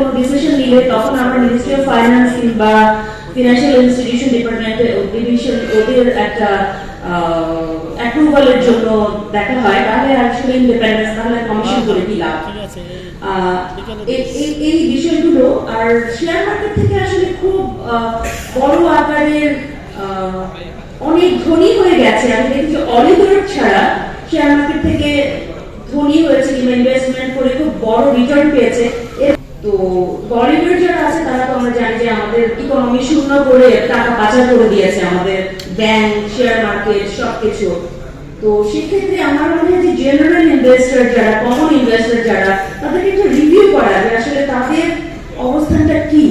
কোনো ডিসিশন নিলে তখন আমরা মিনিস্ট্রি অফ ফাইন্যান্স কিংবা ফিনান্সিয়াল ইনস্টিটিউশন ডিপার্টমেন্টে ডিভিশন ওদের একটা অ্যাপ্রুভালের জন্য দেখা হয়। তাহলে আসলে ইন্ডিপেন্ডেন্স তাহলে কমিশন করে কি লাভ? এই- বিষয়গুলো আর শেয়ার মার্কেট থেকে আসলে খুব বড় আকারের অনেক ধনী হয়ে গেছে। আমি দেখি যে অলিগর ছাড়া শেয়ার মার্কেট থেকে ধনী হয়েছে কিংবা ইনভেস্টমেন্ট করে খুব বড় রিটার্ন পেয়েছে। তো বলিউড যারা আছে, তারা তো আমরা জানি যে আমাদের ইকোনমি শূন্য করে টাকা পাচার করে দিয়েছে, আমাদের ব্যাংক শেয়ার মার্কেট সবকিছু। তো সেক্ষেত্রে আমার মনে হয় যে জেনারেল ইনভেস্টর যারা কমন ইনভেস্টর যারা, তাদেরকে একটু রিভিউ করা যে আসলে তাদের অবস্থানটা কি?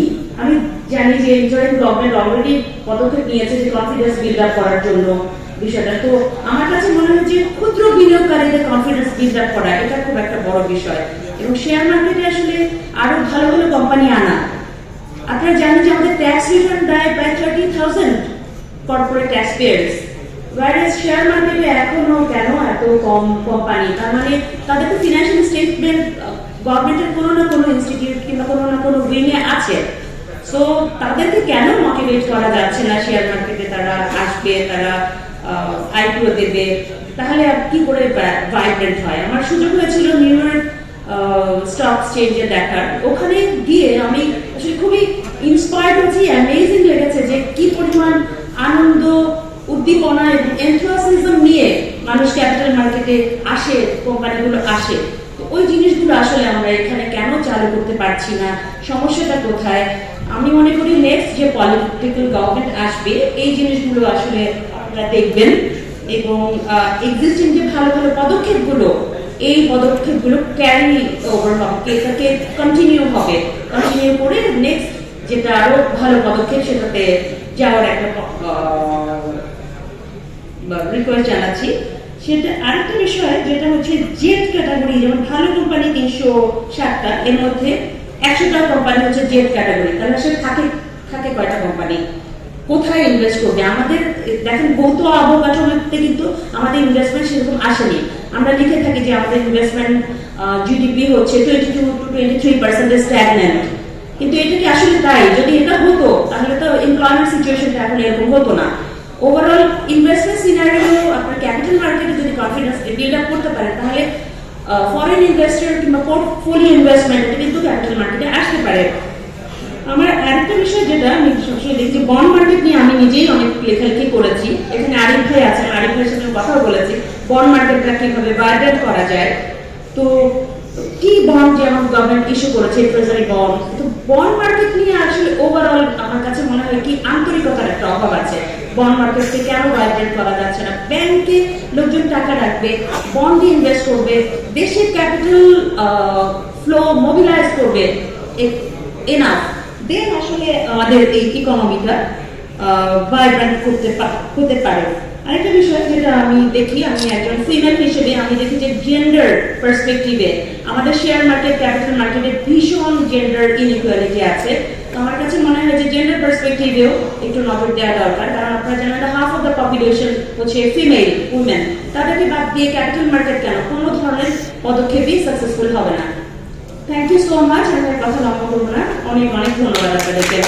জানি যে ইন্টারিম গভর্নমেন্ট অলরেডি পদক্ষেপ নিয়েছে যে কনফিডেন্স বিল্ড আপ করার জন্য বিষয়টা। তো আমার কাছে মনে হয় যে ক্ষুদ্র বিনিয়োগকারীদের কনফিডেন্স বিল্ড আপ করা, এটা খুব একটা বড় বিষয়। এবং শেয়ার মার্কেটে আসলে আরও ভালো ভালো কোম্পানি আনা। আপনারা জানেন যে আমাদের ট্যাক্স রিটার্ন দেয় প্রায় thirty thousand corporate tax payers whereas share মার্কেটে এখনও কেন এত কম কোম্পানি তার মানে তাদের তো ফিনান্সিয়াল স্টেটমেন্ট গভর্নমেন্টের কোনো না কোনো ইনস্টিটিউট কিংবা কোনো না কোনো উইংয়ে আছে। সো তাদেরকে কেন মোটিভেট করা যাচ্ছে না শেয়ার মার্কেটে তারা আসবে, তারা আইপিও দেবে? তাহলে আর কি করে ভাইব্রেন্ট হয়? আমার সুযোগ হয়েছিল নিউ ইয়র্ক স্টক এক্সচেঞ্জে দেখার। ওখানে গিয়ে আমি আসলে খুবই ইন্সপায়ার্ড হয়েছি অ্যামেজিং লেগেছে যে কি পরিমাণ আনন্দ, উদ্দীপনা এবং এনথুয়াসিজম নিয়ে মানুষ ক্যাপিটাল মার্কেটে আসে কোম্পানিগুলো আসে। তো ওই জিনিসগুলো আসলে আমরা এখানে কেন চালু করতে পারছি না? সমস্যাটা কোথায়? আমি মনে করি নেক্সট যে পলিটিক্যাল গভর্নমেন্ট আসবে, এই জিনিসগুলো আসলে আপনারা দেখবেন এবং এক্সিস্টিং যে ভালো ভালো পদক্ষেপগুলো, এই পদক্ষেপগুলো ক্যারি ওভার হবে এটাকে কন্টিনিউ হবে কন্টিনিউ করে নেক্সট যেটা আরও ভালো পদক্ষেপ সেটাতে যাওয়ার একটা রিকোয়েস্ট জানাচ্ছি। সেটা আরেকটা বিষয়, যেটা হচ্ছে জেট ক্যাটাগরি যেমন ভালো কোম্পানি তিনশো ষাটটা, এর মধ্যে একশোটা কোম্পানি হচ্ছে জেট ক্যাটাগরি তাহলে থাকে থাকে কয়টা কোম্পানি কোথায় ইনভেস্ট করবে? আমাদের, দেখেন ভৌত অবকাঠামোতে কিন্তু আমাদের ইনভেস্টমেন্ট সেরকম আসেনি। আমরা লিখে থাকি যে আমাদের ইনভেস্টমেন্ট জিডিপি হচ্ছে twenty two to twenty three percentage stagnant কিন্তু এটা কি আসলে তাই? যদি এটা হতো, তাহলে তো এমপ্লয়মেন্ট সিচুয়েশনটা এখন এরকম হতো না। ওভারঅল ইনভেস্টমেন্ট সিনারিও আপনার ক্যাপিটাল মার্কেটে যদি কনফিডেন্স বিল্ড আপ করতে পারেন, তাহলে ফরেন ইনভেস্টর কিংবা পোর্টফোলিও ইনভেস্টমেন্ট ক্যাপিটাল মার্কেটে আসতে পারে। আমার আরেকটা বিষয় যেটা আমি সবসময় দেখছি বন্ড মার্কেট নিয়ে আমি নিজেই অনেক লেখালেখি করেছি। এখানে আরিফ ভাই আছেন, আরিফ ভাইয়ের সাথে কথাও বলেছি। বন্ড মার্কেটটা কীভাবে বায়োডেট করা যায়? তো কি বন্ড যেমন গভর্নমেন্ট ইস্যু করেছে ট্রেজারি বন্ড তো বন্ড মার্কেট নিয়ে আসলে ওভারঅল আমার কাছে মনে হয় কি আন্তরিকতার একটা অভাব আছে। বন্ড মার্কেটকে কেন ভাইব্রেট করা যাচ্ছে না? ব্যাংকে লোকজন টাকা রাখবে বন্ডে ইনভেস্ট করবে, দেশের ক্যাপিটাল ফ্লো মোবিলাইজ করবে এনাফ দেন আসলে আমাদের এই ইকোনমিটা ভাইব্রেন্ট করতে হতে পারে। আরেকটা বিষয় যেটা আমি দেখি, আমি একজন ফিমেল হিসেবে আমি দেখি যে জেন্ডার পার্সপেক্টিভে আমাদের শেয়ার মার্কেট ক্যাপিটাল মার্কেটে ভীষণ জেন্ডার ইনইকুয়ালিটি আছে। আমার কাছে মনে হয় যে জেন্ডার পার্সপেক্টিভেও একটু নজর দেওয়া দরকার। কারণ আপনারা জানেন হাফ অফ দ্য পপুলেশন হচ্ছে ফিমেল উমেন তাদেরকে বাদ দিয়ে ক্যাপিটাল মার্কেট কেন? কোনো ধরনের পদক্ষেপই সাকসেসফুল হবে না। থ্যাংক ইউ সো মাচ আমি আর কথা লম্বা করব না অনেক অনেক ধন্যবাদ আপনাদেরকে